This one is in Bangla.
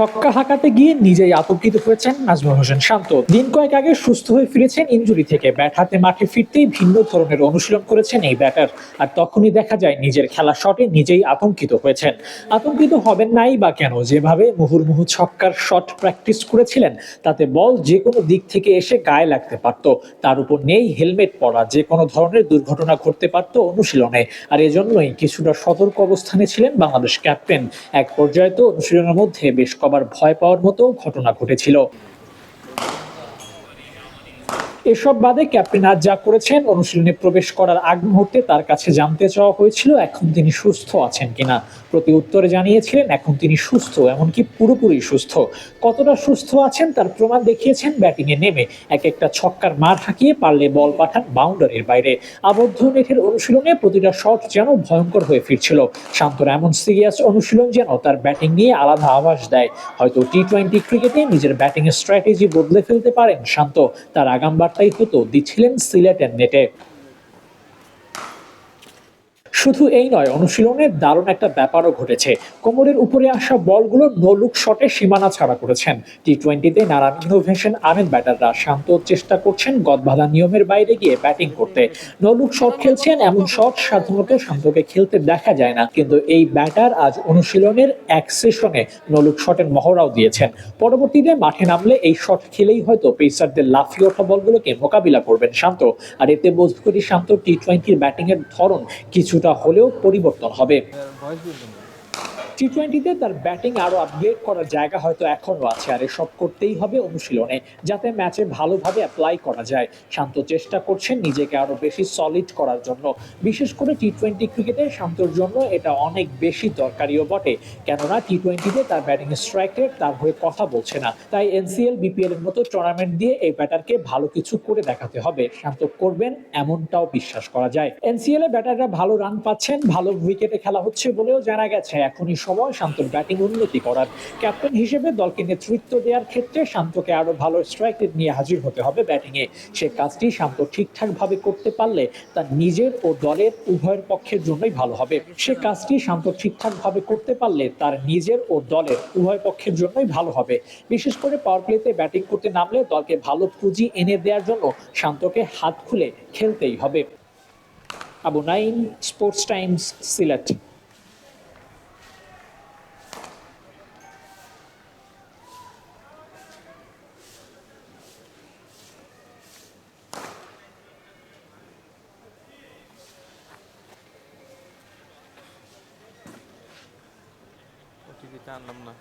ছক্কা হাঁকাতে গিয়ে নিজেই আতঙ্কিত হয়েছেন নাজমুল হোসেন শান্ত। দিন কয়েক আগে সুস্থ হয়ে ফিরেছেন ইনজুরি থেকে। ব্যাট হাতে মাঠে ফিরতেই ভিন্ন ধরনের অনুশীলন করেছেন এই ব্যাটার। আর তখনই দেখা যায় নিজের খেলা শটে নিজেই আতঙ্কিত হয়েছেন। আতঙ্কিত হবেন নাই বা কেন? যেভাবে মুহুর্মুহু ছক্কার শট প্র্যাকটিস করেছিলেন, তাতে বল যে কোনো দিক থেকে এসে গায়ে লাগতে পারত। তার উপর নেই হেলমেট পরা যে কোনো ধরনের দুর্ঘটনা ঘটতে পারত অনুশীলনে। আর এজন্যই কিছুটা সতর্ক অবস্থানে ছিলেন বাংলাদেশ ক্যাপ্টেন। এক পর্যায়ে তো অনুশীলনের মধ্যে বেশ কবার ভয় পাওয়ার মতো ঘটনা ঘটেছিল। এসব বাদে ক্যাপ্টেন আজ যা করেছেন, অনুশীলনে প্রবেশ করার আগ মুহূর্তে তার কাছে জানতে চাওয়া হয়েছিল, এখন তিনি সুস্থ আছেন কিনা। প্রতি উত্তরে জানিয়েছিলেন, এখন তিনি সুস্থ, এমনকি পুরোপুরি সুস্থ। কতটা সুস্থ আছেন তার প্রমাণ দেখিয়েছেন ব্যাটিংয়ে নেমে। এক একটা ছক্কার মার হাঁকিয়ে পারলে বল পাঠান বাউন্ডারির বাইরে। আবদ্ধ নেটের অনুশীলনে প্রতিটা শট যেন ভয়ঙ্কর হয়ে ফিরছিল। শান্তর এমন সিরিয়াস অনুশীলন যেন তার ব্যাটিং নিয়ে আলাদা আভাস দেয়। হয়তো টি টোয়েন্টি ক্রিকেটে নিজের ব্যাটিং স্ট্র্যাটেজি বদলে ফেলতে পারেন শান্ত। তার আগাম বার্তাই হতো দিচ্ছিলেন সিলেটের নেটে। শুধু এই নয়, অনুশীলনে দারুণ একটা ব্যাপারও ঘটেছে। কোমরের উপরে আসা বলগুলো নো লুক শটে সীমানা ছাড়া করেছেন। টি টোয়েন্টিতে নানান ইনোভেশন আনেন ব্যাটাররা। শান্ত চেষ্টা করছেন গদবাধা নিয়মের বাইরে গিয়ে ব্যাটিং করতে। নো লুক শট খেলছেন এমন শট সাধারণত শান্তকে খেলতে দেখা যায় না। কিন্তু এই ব্যাটার আজ অনুশীলনের এক সেশনে নলুক শটের মহড়াও দিয়েছেন। পরবর্তীতে মাঠে নামলে এই শট খেলেই হয়তো পেসারদের লাফিয়ে ওঠা বলগুলোকে মোকাবিলা করবেন শান্ত। আর এতে বোধ করি শান্ত টি টোয়েন্টির ব্যাটিংয়ের ধরন কিছুটা হলেও পরিবর্তন হবে। টি টোয়েন্টিতে তার ব্যাটিং আরও আপগ্রেড করার জায়গা হয়তো এখনও আছে, আর এসব করতেই হবে অনুশীলনে, যাতে ম্যাচে ভালোভাবে অ্যাপ্লাই করা যায়। শান্ত চেষ্টা করছেন, নিজেকে আরও বেশি সলিড করার জন্য। বিশেষ করে টি টোয়েন্টি ক্রিকেটে শান্তর জন্য এটা অনেক বেশি দরকারিও বটে। কেননা টি টোয়েন্টিতে তার ব্যাটিং স্ট্রাইক রেট তার হয়ে কথা বলছে না। তাই এনসিএল বিপিএল এর মতো টুর্নামেন্ট দিয়ে এই ব্যাটারকে ভালো কিছু করে দেখাতে হবে। শান্ত করবেন, এমনটাও বিশ্বাস করা যায়। এনসিএল এ ব্যাটাররা ভালো রান পাচ্ছেন, ভালো উইকেটে খেলা হচ্ছে বলেও জানা গেছে। এখনই সময় শান্তর ব্যাটিং উন্নতি করার ক্যাপ্টেন হিসেবে দলকে নেতৃত্ব দেওয়ার ক্ষেত্রে শান্তকে আরও ভালো স্ট্রাইক নিয়ে হাজির হতে হবে ব্যাটিংয়ে সে কাজটি শান্ত ঠিকঠাক ভাবে করতে পারলে তার নিজের ও দলের উভয়ের পক্ষের জন্যই ভালো হবে। সে কাজটি শান্ত ঠিকঠাক ভাবে করতে পারলে তার নিজের ও দলের উভয় পক্ষের জন্যই ভালো হবে। বিশেষ করে পাওয়ার প্লেতে ব্যাটিং করতে নামলে দলকে ভালো পুঁজি এনে দেওয়ার জন্য শান্তকে হাত খুলে খেলতেই হবে। Abu Naim sports times Sylhet. anlamına.